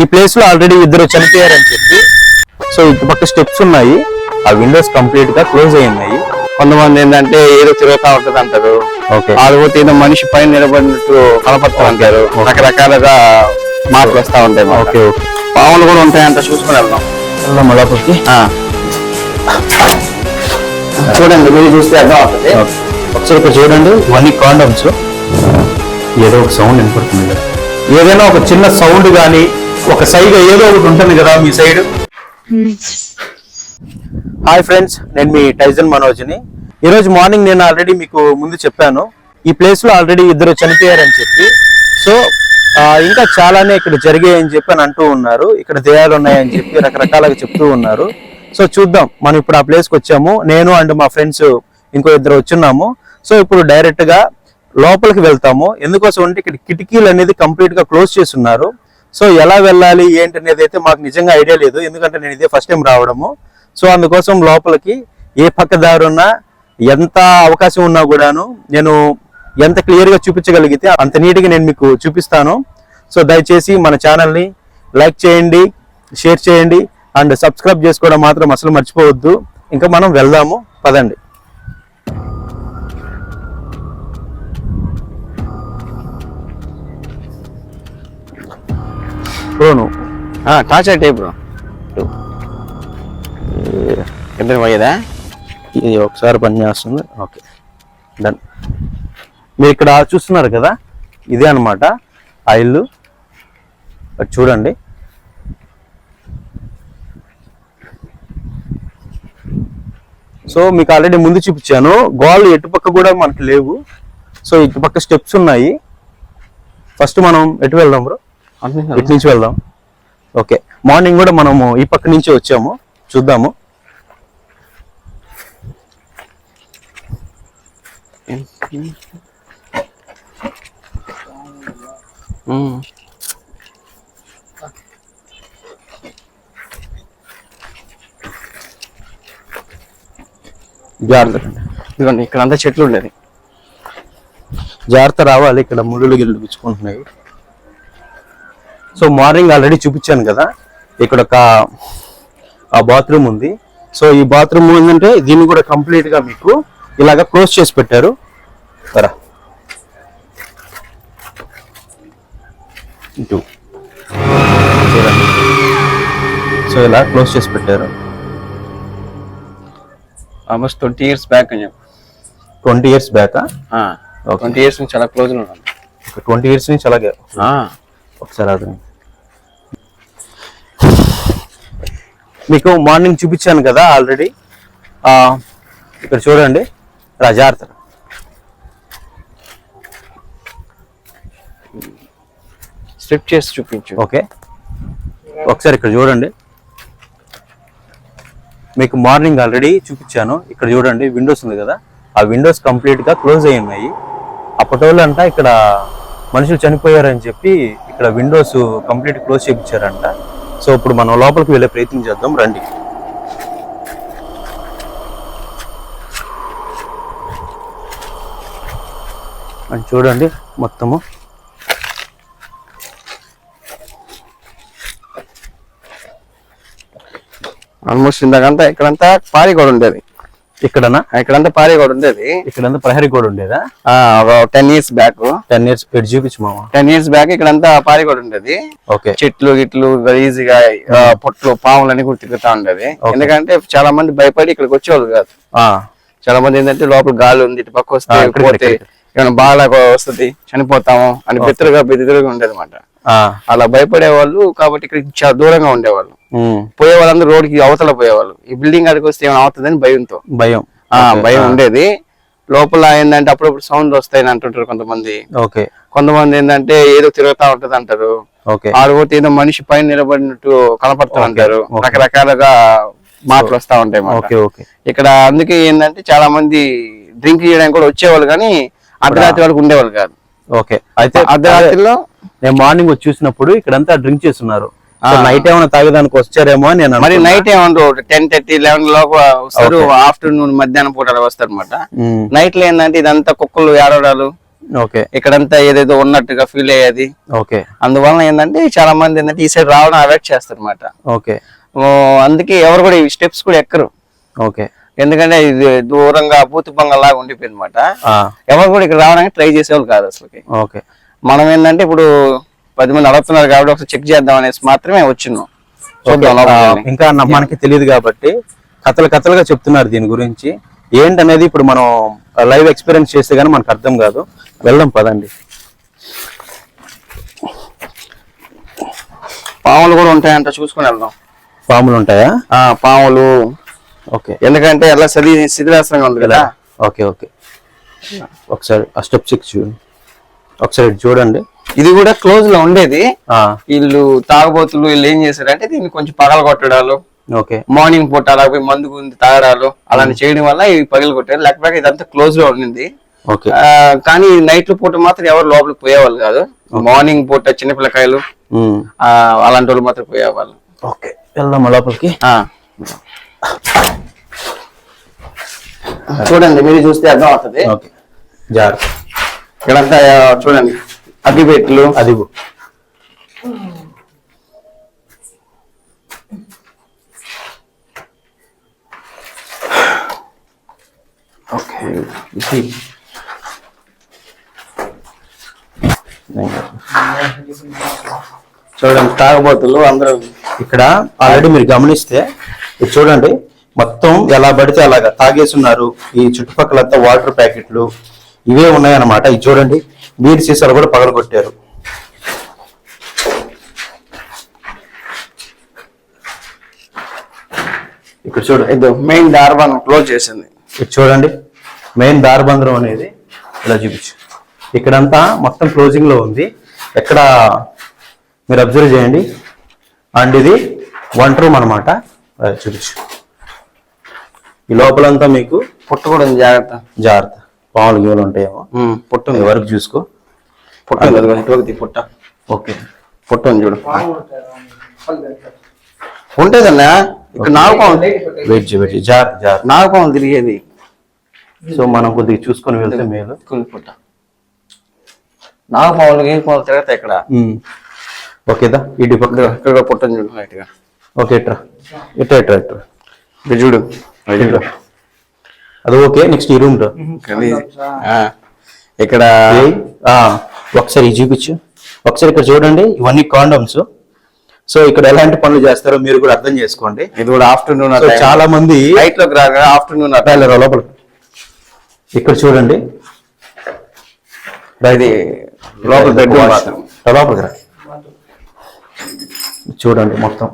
ఈ ప్లేస్లో ఆల్రెడీ ఇద్దరు చనిపోయారని చెప్పి సో ఇటు పక్క స్టెప్స్ ఉన్నాయి. ఆ విండోస్ కంప్లీట్గా క్లోజ్ అయి ఉన్నాయి. కొంతమంది ఏంటంటే ఏదో తిరుగుతా ఉంటది అంటారు. ఓకే ఆడిపోతే ఏదో మనిషి పైన నిలబడినట్టు కనపడతా అంటారు రకరకాలుగా మాటలు వస్తా ఉంటాయి. ఓకే ఓకే పాములు కూడా ఉంటాయంట చూసుకుని వెళ్దాం. వెళ్దాం ఆ. చూడండి మీరు చూస్తే అర్థం అవుతుంది ఒకసారి ఇక్కడ చూడండి ఇవన్నీ కాండమ్స్ ఏదో ఒక సౌండ్ వినపడుతుంది. ఏదైనా ఒక చిన్న సౌండ్ కానీ ఒక సైడ్ ఏదో ఒకటి ఉంటుంది కదా మీ సైడ్? హాయ్ ఫ్రెండ్స్ నేను మీ టైజన్ మనోజ్ని. ఈరోజు మార్నింగ్ నేను ఆల్రెడీ మీకు ముందు చెప్పాను. ఈ ప్లేస్లో ఆల్రెడీ ఇద్దరు చనిపోయారని చెప్పి. సో ఇంకా చాలానే ఇక్కడ జరిగాయని చెప్పి అని అంటూ ఉన్నారు. ఇక్కడ దేయాలు ఉన్నాయని చెప్పి రకరకాలుగా చెప్తూ ఉన్నారు. సో చూద్దాం. మనం ఇప్పుడు ఆ ప్లేస్కి వచ్చాము. నేను అండ్ మా ఫ్రెండ్స్ ఇంకో ఇద్దరు వచ్చున్నాము. సో ఇప్పుడు డైరెక్ట్గా లోపలికి వెళ్తాము. ఎందుకోసం అంటే ఇక్కడ కిటికీలు అనేది కంప్లీట్గా క్లోజ్ చేసి ఉన్నారు. సో ఎలా వెళ్ళాలి ఏంటి అనేది అయితే మాకు నిజంగా ఐడియా లేదు. ఎందుకంటే నేను ఇదే ఫస్ట్ టైం రావడము. సో అందుకోసం లోపలికి ఏ పక్క దారున్నా ఉన్నా ఎంత అవకాశం ఉన్నా కూడాను నేను ఎంత క్లియర్గా చూపించగలిగితే అంత నీట్గా నేను మీకు చూపిస్తాను. సో దయచేసి మన ఛానల్ని లైక్ చేయండి షేర్ చేయండి అండ్ సబ్స్క్రైబ్ చేసుకోవడం మాత్రం అసలు మర్చిపోవద్దు. ఇంకా మనం వెళ్దాము. పదండి. బ్రోను టార్చ్ అయితే బ్రో. ఇద్దరు పోయేదా? ఇది ఒకసారి పని చేస్తుంది. ఓకే. డన్ మీరు ఇక్కడ చూస్తున్నారు కదా? ఇదే అన్నమాట ఆ ఇల్లు. చూడండి. సో మీకు ఆల్రెడీ ముందు చూపించాను. గోళ్ళు ఎటుపక్క కూడా మనకి లేవు. సో ఇటుపక్క స్టెప్స్ ఉన్నాయి. ఫస్ట్ మనం ఎటు వెళ్దాం బ్రో? ఇటు నుంచి వెళ్దాం. ఓకే. మార్నింగ్ కూడా మనము ఈ పక్క నుంచి వచ్చాము. చూద్దాము. జాగ్రత్త. ఇదిగోండి ఇక్కడ అంతా చెట్లు ఉండేది జాగ్రత్త రావాలి. ఇక్కడ ముళ్ళు గిల్లు పిచ్చుకుంటున్నాయి. సో మార్నింగ్ ఆల్రెడీ చూపించాను కదా. ఇక్కడ ఒక ఆ బాత్రూమ్ ఉంది. సో ఈ బాత్రూమ్ ఏంటంటే దీన్ని కూడా కంప్లీట్గా మీకు ఇలాగ క్లోజ్ చేసి పెట్టారు. సరా ఇటు. చూడండి. సో ఇలా క్లోజ్ చేసి పెట్టారు. ఆల్మోస్ట్ ట్వంటీ ఇయర్స్ బ్యాక్ అని చెప్పు. Twenty years back. Twenty years నుంచి చాలా క్లోజ్ ఉన్నాను. ట్వంటీ ఇయర్స్ నుంచి అలాగే. ఒకసారి అది మీకు మార్నింగ్ చూపించాను కదా ఆల్రెడీ. ఇక్కడ చూడండి రజార్త. స్ట్రిప్ చేసి చూపించు. ఓకే. ఒకసారి ఇక్కడ చూడండి. మీకు మార్నింగ్ ఆల్రెడీ చూపించాను. ఇక్కడ చూడండి విండోస్ ఉంది కదా. ఆ విండోస్ కంప్లీట్గా క్లోజ్ అయి ఉన్నాయి. అప్పటి వాళ్ళు అంట ఇక్కడ మనుషులు చనిపోయారని చెప్పి ఇక్కడ విండోస్ కంప్లీట్ క్లోజ్ చేయించారంట. సో ఇప్పుడు మనం లోపలికి వెళ్ళే ప్రయత్నం చేద్దాం రండి. అని చూడండి మొత్తము. ఆల్మోస్ట్ ఇందాకంతా ఇక్కడంతా పారి కూడా ఉండేది. ఇక్కడనా? ఇక్కడంతా పారి కూడా ఉండేది ఇక్కడంతా ప్రహరీ కూడా ఉండేదా? Ten years back ten years పెట్టి చూపించు మామ. టెన్ ఇయర్స్ బ్యాక్ ఇక్కడంతా పారి కూడా ఉండేది. ఓకే. చెట్లు గిట్లు ఈజీగా పొట్లు పాములు అన్ని కూడా తిరుగుతా ఉండేది. ఎందుకంటే చాలా మంది భయపడి ఇక్కడికి వచ్చేవాళ్ళు కాదు. ఆ, చాలా మంది ఏంటంటే లోపల గాలి ఉంది ఇటు పక్క వస్తే పోతే. ఏమైనా బాగా వస్తుంది చనిపోతాము అని బెత్తరుగా బెదిరుగా ఉండేది అనమాట అలా భయపడే వాళ్ళు కాబట్టి ఇక్కడ చాలా దూరంగా ఉండేవాళ్ళు. పోయే వాళ్ళందరూ రోడ్డుకి అవతల పోయేవాళ్ళు. ఈ బిల్డింగ్ అడిగి వస్తే ఏమైనా అవుతుందని భయంతో. భయం. భయం ఉండేది. లోపల ఏంటంటే అప్పుడప్పుడు సౌండ్ వస్తాయని అంటుంటారు కొంతమంది. ఓకే. కొంతమంది ఏంటంటే ఏదో తిరుగుతా ఉంటది అంటారు. ఓకే. ఆడిపోతే ఏదో మనిషి పైన నిలబడినట్టు కనపడతా ఉంటారు. రకరకాలుగా మాటలు వస్తా ఉంటాయి మాట. Okay okay. ఇక్కడ అందుకే ఏంటంటే చాలా మంది డ్రింక్ చేయడానికి కూడా వచ్చేవాళ్ళు కానీ అర్ధరాత్రి వరకు ఉండేవాళ్ళు కాదు. ఓకే. అయితే అర్ధరాత్రిలో నేను మార్నింగ్ వచ్చి చూసినప్పుడు ఇక్కడంతా డ్రింక్ చేస్తున్నారు. నైట్ ఏమైనా తాగేదానికి వచ్చారేమో నేను మరి. నైట్ ఏమంటారు? టెన్ థర్టీ లెవెన్ లోపు వస్తారు. ఆఫ్టర్నూన్ మధ్యాహ్నం పూట వస్తారు అనమాట నైట్లో ఏంటంటే ఇదంతా కుక్కలు ఏడవడాలు ఓకే. ఇక్కడంతా ఏదేదో ఉన్నట్టుగా ఫీల్ అయ్యేది. ఓకే. అందువలన ఏంటంటే చాలా మంది ఏంటంటే ఈ సైడ్ రావడం అవాయిడ్ చేస్తారు అనమాట ఓకే అందుకే ఎవరు కూడా ఈ స్టెప్స్ కూడా ఎక్కరు. ఓకే. ఎందుకంటే ఇది దూరంగా భూతి లాగా ఉండిపోయింది అనమాట ఎవరు కూడా ఇక్కడ రావడానికి ట్రై చేసేవాళ్ళు కాదు అసలుకి. ఓకే. మనం ఏంటంటే ఇప్పుడు పది మంది అడుగుతున్నారు కాబట్టి ఒకసారి చెక్ చేద్దాం అనేసి మాత్రమే వచ్చినాం. ఇంకా మనకి తెలియదు కాబట్టి కథలు కథలుగా చెప్తున్నారు దీని గురించి. ఏంటనేది ఇప్పుడు మనం లైవ్ ఎక్స్పీరియన్స్ చేస్తే గానీ మనకు అర్థం కాదు. వెళ్దాం పదండి. పాములు కూడా ఉంటాయంట చూసుకుని వెళ్దాం. పాములు ఉంటాయా? పాములు. ఓకే. ఎందుకంటే ఎలా సరి శిథిలాసనంగా ఉంది కదా. Okay okay. ఒకసారి ఆ స్టెప్ సిక్స్ చూడండి. ఒకసారి చూడండి. ఇది కూడా క్లోజ్లో ఉండేది. వీళ్ళు తాగబోతులు వీళ్ళు ఏం చేశారంటే దీన్ని కొంచెం పగల కొట్టడాలు ఓకే. మార్నింగ్ పూట అలా పోయి మందు గుంది తాగడాలు అలాంటి చేయడం వల్ల ఇవి పగిలి కొట్టారు. లేకపోతే ఇదంతా క్లోజ్లో ఉండింది. కానీ నైట్ పూట మాత్రం ఎవరు లోపలికి పోయేవాళ్ళు కాదు. మార్నింగ్ పూట చిన్నపిల్లకాయలు అలాంటి వాళ్ళు మాత్రం పోయేవాళ్ళు. ఓకే. వెళ్దాం లోపలికి. చూడండి మీరు చూస్తే అర్థం అవుతుంది జాగ్రత్త. ఇక్కడంతా చూడండి. అగ్గిపెట్లు అది ఓకే. చూడండి తాగబోతులు అందరూ. ఇక్కడ ఆల్రెడీ మీరు గమనిస్తే చూడండి మొత్తం ఎలా పడితే అలాగా తాగేస్తున్నారు. ఈ చుట్టుపక్కలంతా వాటర్ ప్యాకెట్లు ఇవే ఉన్నాయన్నమాట. ఇది చూడండి. నీటి సీసాలు కూడా పగలగొట్టారు ఇక్కడ చూడండి ఇది మెయిన్ దార్బాన్ క్లోజ్ చేసింది. ఇది చూడండి. మెయిన్ దారబంధం అనేది ఇలా చూపించు. ఇక్కడంతా మొత్తం క్లోజింగ్లో ఉంది. ఎక్కడ మీరు అబ్జర్వ్ చేయండి. అండ్ ఇది వన్ రూమ్ అనమాట చూపించు. ఈ లోపలంతా మీకు పుట్ట కూడా ఉంది జాగ్రత్త. జాగ్రత్త. పాములు గీములు ఉంటాయేమో. పుట్ట వరకు చూసుకో. పుట్ట పుట్ట. ఓకే. పుట్ట ఉంది చూడు. ఉంటేదన్నా? ఇక్కడ నాగపాము వెయిట్ చేయి వెయిట్ చేయి. జాగ్రత్త జాగ్రత్త నాగపాము తిరిగేది. సో మనం కొద్దిగా చూసుకొని వెళ్తే మేలు. పుట్ట. నాగపాములు ఏ పాములు తిరగతాయి ఇక్కడ. ఓకేదా ఇటు పక్క. ఇక్కడ కూడా పుట్ట ఉంది చూడు ఓకే ఇట్రా ఇట్రా ఇట్రా ఇట్రా చూడు చూడు అది ఓకే నెక్స్ట్ ఈ రూమ్ రా ఇక్కడ ఒకసారి ఇది చూపించు. ఒకసారి ఇక్కడ చూడండి ఇవన్నీ కాండమ్స్ సో ఇక్కడ ఎలాంటి పనులు చేస్తారో మీరు కూడా అర్థం చేసుకోండి. ఇది కూడా ఆఫ్టర్నూన్ చాలా మంది నైట్లోకి రాగా ఆఫ్టర్నూన్ వెళ్ళరా లోపల. ఇక్కడ చూడండి. ఇది లోపల బెడ్రూమ్ లోపలికి రా. చూడండి మొత్తం.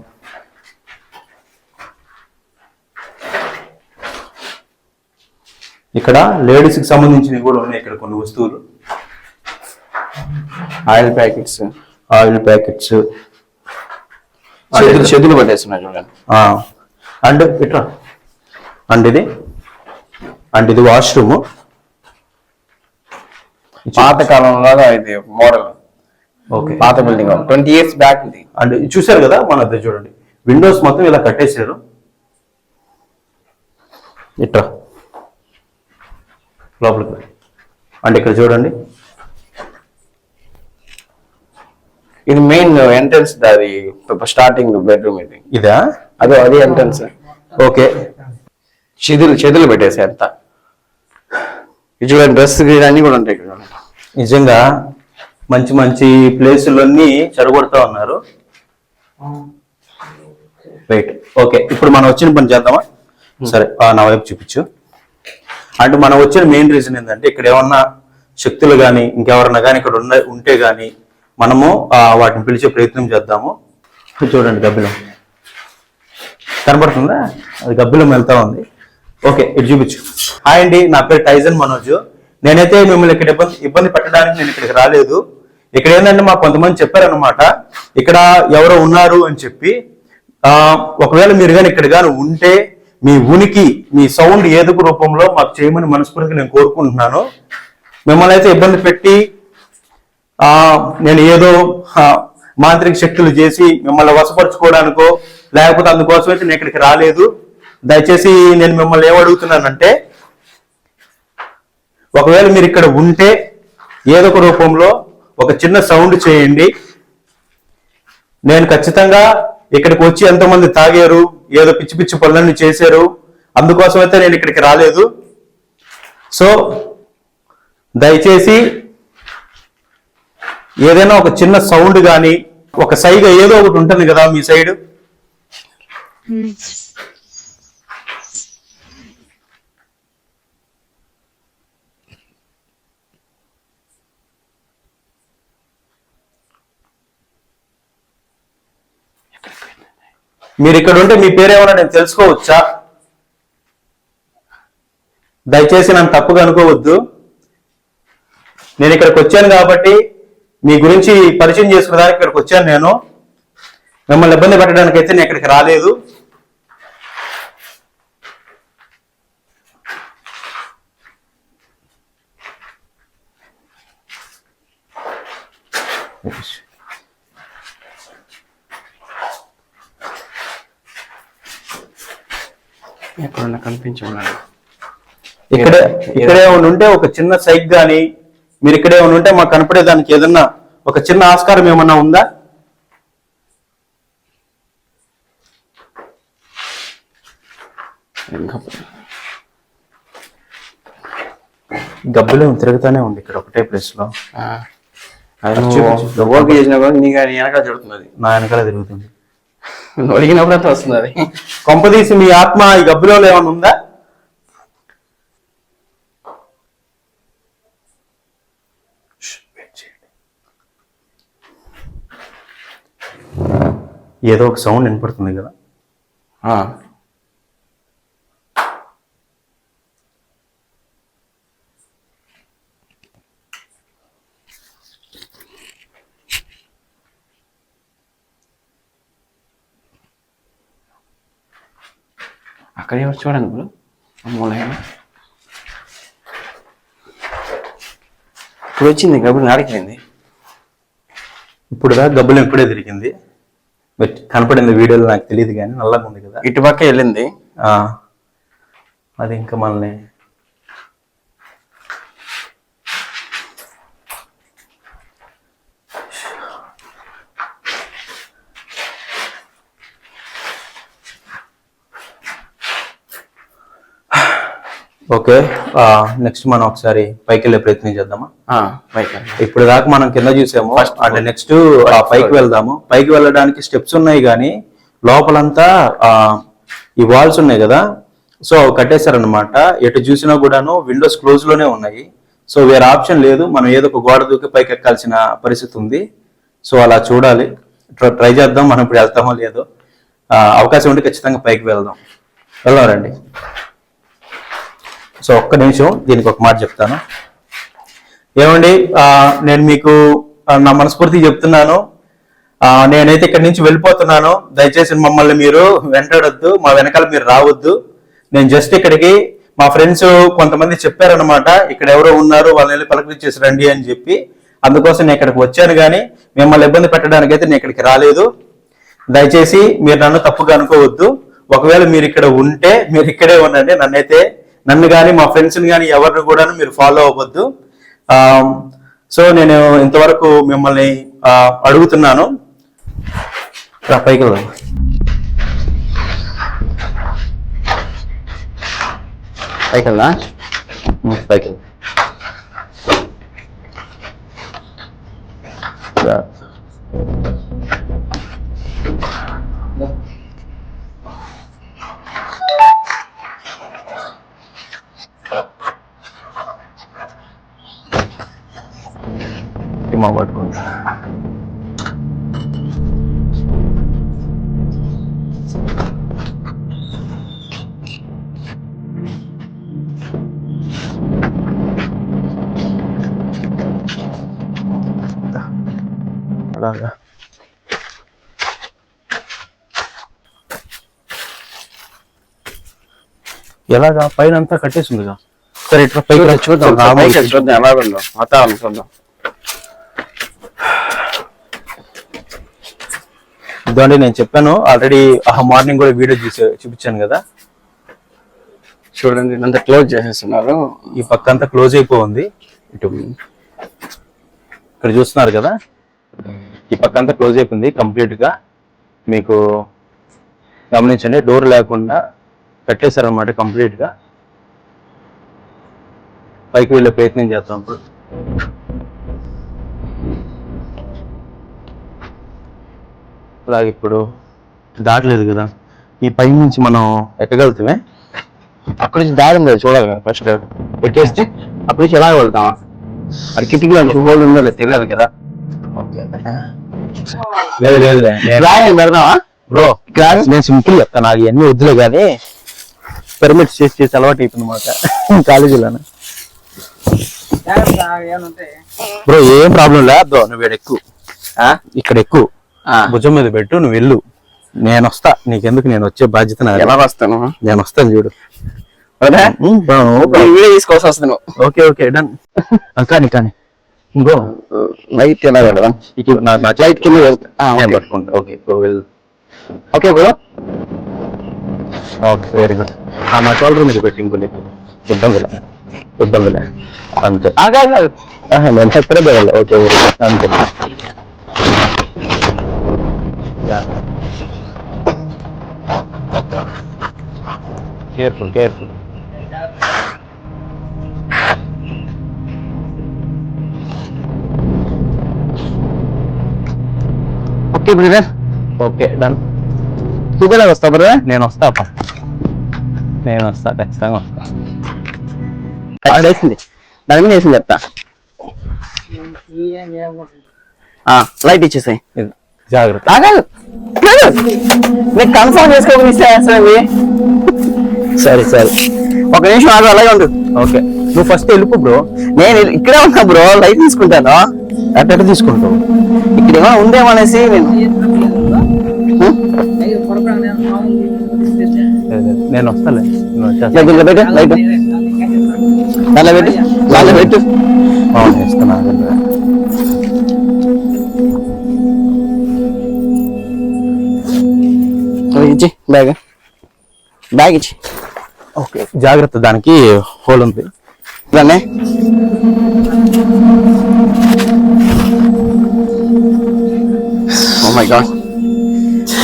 ఇక్కడ లేడీస్కి సంబంధించినవి కూడా ఉన్నాయి ఇక్కడ కొన్ని వస్తువులు. ఆయిల్ ప్యాకెట్స్ ఆయిల్ ప్యాకెట్స్ చేతులు పట్టేస్తున్నాయి చూడండి. అండ్ ఇట్లా అండ్ ఇది. అండ్ ఇది వాష్రూమ్ పాత కాలంలో ఇది మోడల్. ఓకే. పాత బిల్డింగ్ ట్వంటీ ఇయర్స్ బ్యాక్ ఇది. అండ్ చూశారు కదా మన చూడండి. విండోస్ మొత్తం ఇలా కట్టేశారు. ఇట్లా లోపలికి. అండ్ ఇక్కడ చూడండి. ఇది మెయిన్ ఎంట్రన్స్ అది స్టార్టింగ్ బెడ్రూమ్ ఇది. ఇదా? అదే అది ఎంట్రన్స్ ఓకే. చెదులు చెదులు పెట్టేసి అంత ఇది చూడండి డ్రెస్ అన్ని కూడా ఉంటాయి ఇక్కడ. నిజంగా మంచి మంచి ప్లేసులన్నీ చెడగొడతా ఉన్నారు. Right okay. ఇప్పుడు మనం వచ్చిన పని చేద్దామా? సరే నా వైపు చూపించు. అంటే మనం వచ్చిన మెయిన్ రీజన్ ఏంటంటే ఇక్కడ ఏమన్నా శక్తులు కానీ ఇంకెవరన్నా కానీ ఇక్కడ ఉన్న ఉంటే కానీ మనము వాటిని పిలిచే ప్రయత్నం చేద్దాము. చూడండి గబ్బిలం. కనబడుతుందా? అది గబ్బిలం వెళ్తా ఉంది. ఓకే ఇటు చూపించు. హాయ్ అండి నా పేరు టైజన్ మనోజ్. నేనైతే మిమ్మల్ని ఇక్కడ ఇబ్బంది ఇబ్బంది పెట్టడానికి నేను ఇక్కడికి రాలేదు. ఇక్కడ ఏంటంటే మాకు కొంతమంది చెప్పారనమాట ఇక్కడ ఎవరో ఉన్నారు అని చెప్పి ఒకవేళ మీరు కానీ ఇక్కడ కానీ ఉంటే మీ ఉనికి మీ సౌండ్ ఏదుకు రూపంలో మాకు చేయమని మనస్ఫూర్తిగా నేను కోరుకుంటున్నాను. మిమ్మల్ని అయితే ఇబ్బంది పెట్టి ఆ నేను ఏదో మాంత్రిక శక్తులు చేసి మిమ్మల్ని వశపరుచుకోవడానికో లేకపోతే అందుకోసం అయితే నేను ఇక్కడికి రాలేదు. దయచేసి నేను మిమ్మల్ని ఏమడుగుతున్నానంటే ఒకవేళ మీరు ఇక్కడ ఉంటే ఏదో ఒక రూపంలో ఒక చిన్న సౌండ్ చేయండి. నేను ఖచ్చితంగా ఇక్కడికి వచ్చి ఎంతోమంది తాగారు ఏదో పిచ్చి పిచ్చి పనులన్నీ చేశారు. అందుకోసం అయితే నేను ఇక్కడికి రాలేదు. సో దయచేసి ఏదైనా ఒక చిన్న సౌండ్ కానీ ఒక సైగా ఏదో ఒకటి ఉంటుంది కదా మీ సైడ్? Hmm. మీరు ఇక్కడ ఉంటే మీ పేరేమన్నా నేను తెలుసుకోవచ్చా? దయచేసి నన్ను తప్పుగా అనుకోవద్దు. నేను ఇక్కడికి వచ్చాను కాబట్టి మీ గురించి పరిచయం చేసుకునేదానికి ఇక్కడికి వచ్చాను నేను. మిమ్మల్ని ఇబ్బంది పెట్టడానికి అయితే నేను ఇక్కడికి రాలేదు. ఎక్కడన్నా కనిపించున్నాడు ఇక్కడే ఇక్కడే ఏమైనా ఉంటే ఒక చిన్న సైక్ గాని మీరు ఇక్కడే ఏమైనా ఉంటే మాకు కనపడేదానికి ఏదన్నా ఒక చిన్న ఆస్కారం ఏమన్నా ఉందా? గబ్బులు తిరుగుతానే ఉంది ఇక్కడ ఒకటే ప్లేస్లో. నువ్వు చేసినా కూడా వెనకాల జరుగుతుంది నా వెనకాల తిరుగుతుంది. అంతా వస్తుంది అది కొంపదీసి మీ ఆత్మ ఈ గబ్బులో ఏమైనా ఉందా. ఏదో ఒక సౌండ్ వినపడుతుంది కదా. అక్కడ ఎవరు చూడండి ఇప్పుడు మూలైన ఇప్పుడు వచ్చింది గబులు నాడిపోయింది ఇప్పుడు దా గబ్బులు ఎప్పుడే తిరిగింది బట్ కనపడింది వీడియోలో నాకు తెలియదు కానీ నల్లగా ఉంది కదా ఇటు పక్క వెళ్ళింది ఆ, అది ఇంకా మనల్ని ఓకే నెక్స్ట్ మనం ఒకసారి పైకి వెళ్ళే ప్రయత్నం చేద్దామా? పైకి. ఇప్పుడు దాకా మనం కింద చూసాము. అంటే నెక్స్ట్ పైకి వెళ్దాము. పైకి వెళ్ళడానికి స్టెప్స్ ఉన్నాయి కానీ లోపలంతా ఆ, ఈ వాల్స్ ఉన్నాయి కదా? సో కట్టేశారనమాట ఎటు చూసినా కూడాను విండోస్ క్లోజ్లోనే ఉన్నాయి. సో వేరే ఆప్షన్ లేదు. మనం ఏదో ఒక గోడ దూకి పైకి ఎక్కాల్సిన పరిస్థితి ఉంది. సో అలా చూడాలి. ట్రై చేద్దాం. మనం ఇప్పుడు వెళ్తామో లేదో. ఆ, అవకాశం ఉంటే ఖచ్చితంగా పైకి వెళ్దాం. వెళ్దాం రండి. సో ఒక్క నిమిషం దీనికి ఒక మాట చెప్తాను. ఏమండి నేను మీకు నా మనస్ఫూర్తి చెప్తున్నాను. నేనైతే ఇక్కడి నుంచి వెళ్ళిపోతున్నాను. దయచేసి మమ్మల్ని మీరు వెంటాడొద్దు మా వెనకాల మీరు రావద్దు. నేను జస్ట్ ఇక్కడికి మా ఫ్రెండ్స్ కొంతమంది చెప్పారనమాట ఇక్కడ ఎవరో ఉన్నారు వాళ్ళని పలకరించేసి రండి అని చెప్పి. అందుకోసం నేను ఇక్కడికి వచ్చాను కానీ మిమ్మల్ని ఇబ్బంది పెట్టడానికి అయితే నేను ఇక్కడికి రాలేదు. దయచేసి మీరు నన్ను తప్పుగా అనుకోవద్దు. ఒకవేళ మీరు ఇక్కడ ఉంటే మీరు ఇక్కడే ఉండండి. నన్నైతే నన్ను కానీ మా ఫ్రెండ్స్ని కానీ ఎవరిని కూడా మీరు ఫాలో అవ్వద్దు. సో నేను ఇంతవరకు మిమ్మల్ని అడుగుతున్నాను. పైకి వెళ్దాం. పైకి వెళ్దా. పైకి వెళ్దాం. అలాగా. ఎలాగా? పైన అంతా కట్టేసిందిగా. సరే ఇట్లా పైకి చూద్దాం. చూద్దాం ఎలా ఉందో. వాతావరణం చూద్దాం. ఇదండి నేను చెప్పాను ఆల్రెడీ ఆ మార్నింగ్ కూడా వీడియో చూసి చూపించాను కదా. చూడండి అంత క్లోజ్ చేసేస్తున్నారు. ఈ పక్క అంతా క్లోజ్ అయిపోయింది. ఇటు. ఇక్కడ చూస్తున్నారు కదా? ఈ పక్క అంతా క్లోజ్ అయిపోయింది. కంప్లీట్గా మీకు గమనించండి. డోర్ లేకుండా కట్టేశారనమాట కంప్లీట్గా. పైకి వెళ్ళే ప్రయత్నం చేస్తాం ఇప్పుడు. అలాగే ఇప్పుడు దాటలేదు కదా. ఈ పై నుంచి మనం ఎక్కగలుగుతామే? అక్కడ నుంచి దారి ఉంది చూడాలి కదా ఫస్ట్ పెట్టేస్తే అక్కడి నుంచి ఎలా వెళ్తాం అది కిటికీలో హోల్ ఉందో తెలియదు కదా. లేదు లేదు రాయి పెడదామా? బ్రో నేను సింపుల్ చెప్తాను నాకు ఇవన్నీ వద్దులే కానీ పిరమిడ్స్ చేసి చేసి అలవాటు అయిపోయింది మాట కాలేజీలోనే బ్రో ఏం ప్రాబ్లం లేదు నువ్వు ఇక్కడ ఎక్కువ ఇక్కడ ఎక్కువ భుజం మీద పెట్టు నువ్వు వెళ్ళు. నేను వస్తా. నీకెందుకు నేను వచ్చే బాధ్యత. ఎలా వస్తాను? నేను వస్తాను చూడు. వీడియో తీసుకోవాల్సి వస్తాను ఓకే ఓకే డన్ కానీ కానీ. బ్రో లైట్ ఎలా పెడదాం నా నా లైట్ కింద వెళ్తా. ఆ, నేను ఓకే. పట్టుకుంటా okay bro well okay bro okay very good నా షోల్డర్ మీద పెట్టి ఇంకొన్ని ఇబ్బందిలే ఇబ్బందిలే అంతే ఆగా ఆహా, నేను చెప్పరే బేయాలి ఓకే ఓకే అంతే careful careful okay brother okay done నువ్వు కూడా వస్తావు బ్రదర్ నేను వస్తా అప్ప. నేను వస్తా ఖచ్చితంగా వస్తా. వేసింది దాని మీద వేసింది చెప్తా. లైట్ ఇచ్చేసాయి. జాగ్రత్త. ఆగాదు నేను కన్ఫర్మ్ చేసుకోకుండా అసలు సరే సరే. ఒక నిమిషం ఆగు అలాగే ఉండు. ఓకే. నువ్వు ఫస్ట్ వెళ్ళిపో బ్రో నేను ఇక్కడే ఉన్నా బ్రో లైట్ తీసుకుంటాను. అట్ట తీసుకుంటావు. ఇక్కడ ఏమైనా ఉందేమో అనేసి నేను నేను వస్తాలే. ఇలా పెట్టు లైట్ దాంట్లో పెట్టు దాంట్లో పెట్టు. ఇస్తున్నా ఇచ్చి బ్యాగ్. బ్యాగ్ ఇచ్చి. ఓకే జాగ్రత్త దానికి హోల్ ఉంది. దాన్ని oh my god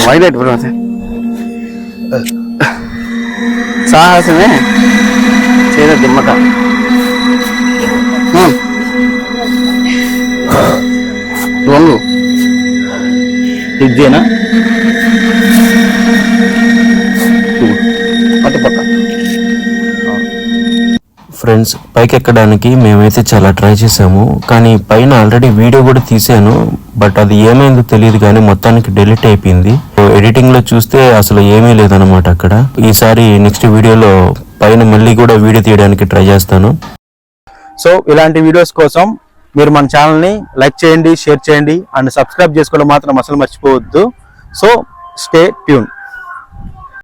violet bro సాహసమే చేద దిమ్మక వంగు ఇదేనా ఫ్రెండ్స్ పైకి ఎక్కడానికి మేమైతే చాలా ట్రై చేసాము కానీ పైన ఆల్రెడీ వీడియో కూడా తీసాను బట్ అది ఏమైందో తెలియదు కానీ మొత్తానికి డిలీట్ అయిపోయింది. ఎడిటింగ్లో చూస్తే అసలు ఏమీ లేదనమాట అక్కడ. ఈసారి నెక్స్ట్ వీడియోలో పైన మళ్ళీ కూడా వీడియో తీయడానికి ట్రై చేస్తాను. సో ఇలాంటి వీడియోస్ కోసం మీరు మన ఛానల్ని లైక్ చేయండి షేర్ చేయండి అండ్ సబ్స్క్రైబ్ చేసుకోవడం మాత్రం అసలు మర్చిపోవద్దు. So stay tune